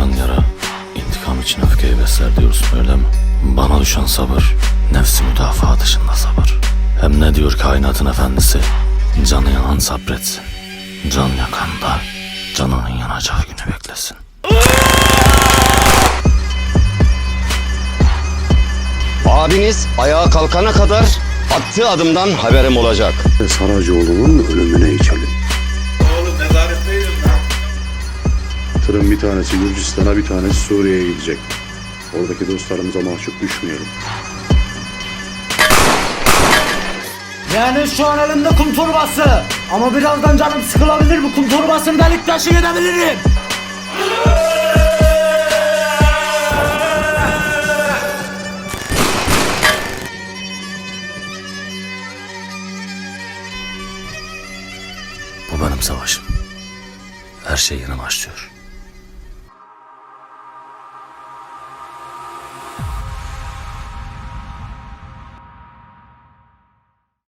Kanayan yara intikam için öfkeyi besler diyorsun öyle mi? Bana düşen sabır nefsi müdafaa dışında sabır. Hem ne diyor kainatın efendisi? Canı yanan sabretsin. Can yakan da canının yanacağı günü beklesin. Abiniz ayağa kalkana kadar attığı adımdan haberim olacak. Saracoğlu'nun ölümüne içelim. Tırın bir tanesi Gürcistan'a bir tanesi Suriye'ye gidecek. Oradaki dostlarımıza mahcup düşmeyelim. Yani şu an elimde kum torbası. Ama birazdan canım sıkılabilir bu kum torbasını delik taşı edebilirim. Bu benim savaşım. Her şey yeni başlıyor.